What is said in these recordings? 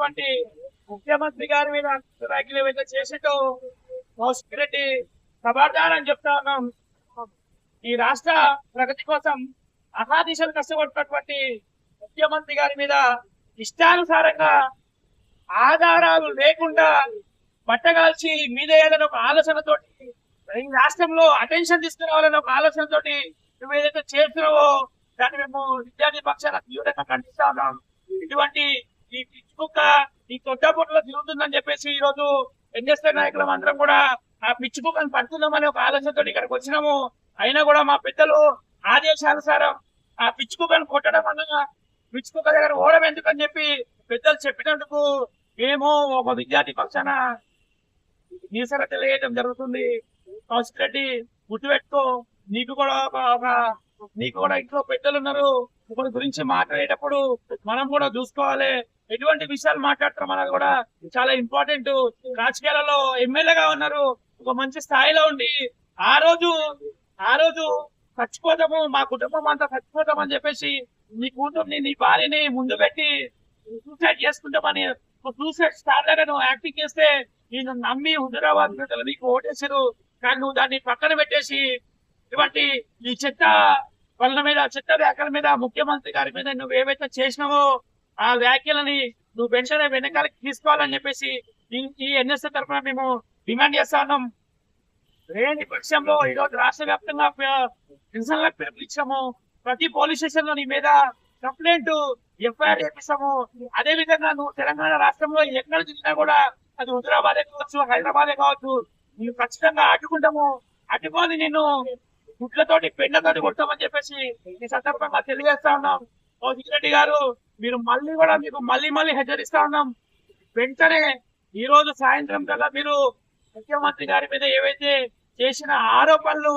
ఉన్నటువంటి ముఖ్యమంత్రి గారి మీద వ్యాఖ్యలు ఏవైతే చేసేటో కౌశిక్ రెడ్డి సమాధానం చెప్తా ఉన్నాం. ఈ రాష్ట్ర ప్రగతి కోసం అహాదిశలు కష్టపడుతున్నటువంటి ముఖ్యమంత్రి గారి మీద ఇష్టానుసారంగా ఆధారాలు లేకుండా పట్టగాల్చి మీద ఏదైనా ఒక ఆలోచనతోటి ఈ రాష్ట్రంలో అటెన్షన్ తీసుకురావాలని ఒక ఆలోచనతోటి నువ్వు ఏదైతే చేస్తున్నావో దాన్ని మేము విద్యార్థి పక్షాల తీవ్రంగా ఖండిస్తా ఉన్నాం. ఇటువంటి ఈ పిచ్చి కుక్క ఈ తొట్టపొట్టలో తిరుగుతుందని చెప్పేసి ఈ రోజు ఎన్ఎస్ఐ నాయకులం అందరం కూడా ఆ పిచ్చి కుక్కను పడుతుందామని ఒక ఆలోచనతో ఇక్కడికి వచ్చినాము. అయినా కూడా మా పెద్దలు ఆదేశానుసారం ఆ పిచ్చి కుక్కను కొట్టడం అనగా పిచ్చి కుక్క దగ్గర ఓడం ఎందుకని చెప్పి పెద్దలు చెప్పినందుకు మేము ఒక విద్యార్థి పక్షాన నిరసన తెలియజేయడం జరుగుతుంది. కౌశిక్ రెడ్డి గుర్తుపెట్టుకో నీకు కూడా ఒక- నీకు కూడా ఇంట్లో పెద్దలు ఉన్నారు. ఒకరి గురించి మాట్లాడేటప్పుడు మనం కూడా చూసుకోవాలి. ఎటువంటి విషయాలు మాట్లాడతాం అనేది కూడా చాలా ఇంపార్టెంట్. రాజకీయాలలో ఎమ్మెల్యేగా ఉన్నారు. ఒక మంచి స్థాయిలో ఉండి ఆ రోజు ఆ రోజు చచ్చిపోతాము మా కుటుంబం అంతా చచ్చిపోతాం అని చెప్పేసి నీ కూతుర్ని నీ భార్యని ముందు పెట్టి సూసైడ్ చేసుకుంటామని సూసైడ్ స్టార్ లాగా నువ్వు యాక్టింగ్ చేస్తే నేను నమ్మి హుజరాబాద్ ప్రజలు నీకు ఓటేశారు. కానీ నువ్వు దాన్ని పక్కన పెట్టేసి ఇటువంటి ఈ చెత్త పనుల మీద చెత్త వ్యాఖ్యల మీద ముఖ్యమంత్రి గారి మీద నువ్వు ఏవైతే చేసినావో ఆ వ్యాఖ్యలని నువ్వు పెన్షన్ వెనకాలకి తీసుకోవాలని చెప్పేసి ఈ- ఎన్ఎస్ఏ తరఫున మేము డిమాండ్ చేస్తా ఉన్నాం. లేని పక్షంలో ఈ రోజు రాష్ట్ర వ్యాప్తంగా నిరసనలకు పిలుపునిచ్చాము ప్రతి పోలీస్ స్టేషన్లో నీ మీద కంప్లైంట్ ఎఫ్ఐఆర్ చేపిస్తాము. అదే విధంగా నువ్వు తెలంగాణ రాష్ట్రంలో ఎక్కడ చూసినా కూడా అది హుజరాబాదే కావచ్చు హైదరాబాదే కావచ్చు. నువ్వు ఖచ్చితంగా అడ్డుకుంటాము అడ్డుకొని నేను గుడ్లతోటి పెండతోటి కొడతామని చెప్పేసి ఈ సందర్భంగా తెలియజేస్తా ఉన్నాం. కౌశిక్ రెడ్డి గారు మీరు మళ్ళీ కూడా మీకు మళ్ళీ మళ్ళీ హెచ్చరిస్తా ఉన్నాం. వెంటనే ఈ రోజు సాయంత్రం కల్లా మీరు ముఖ్యమంత్రి గారి మీద ఏవైతే చేసిన ఆరోపణలు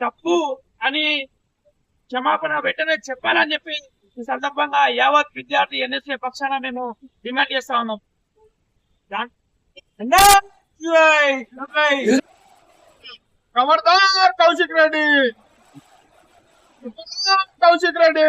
తప్పు అని క్షమాపణ వెంటనే చెప్పాలని చెప్పి ఈ సందర్భంగా యావత్ విద్యార్థి ఎన్ఎస్ఏ పక్షాన మేము డిమాండ్ చేస్తా ఉన్నాం. దా- కౌశిక్ రెడ్డి. కౌశిక్ రెడ్డి.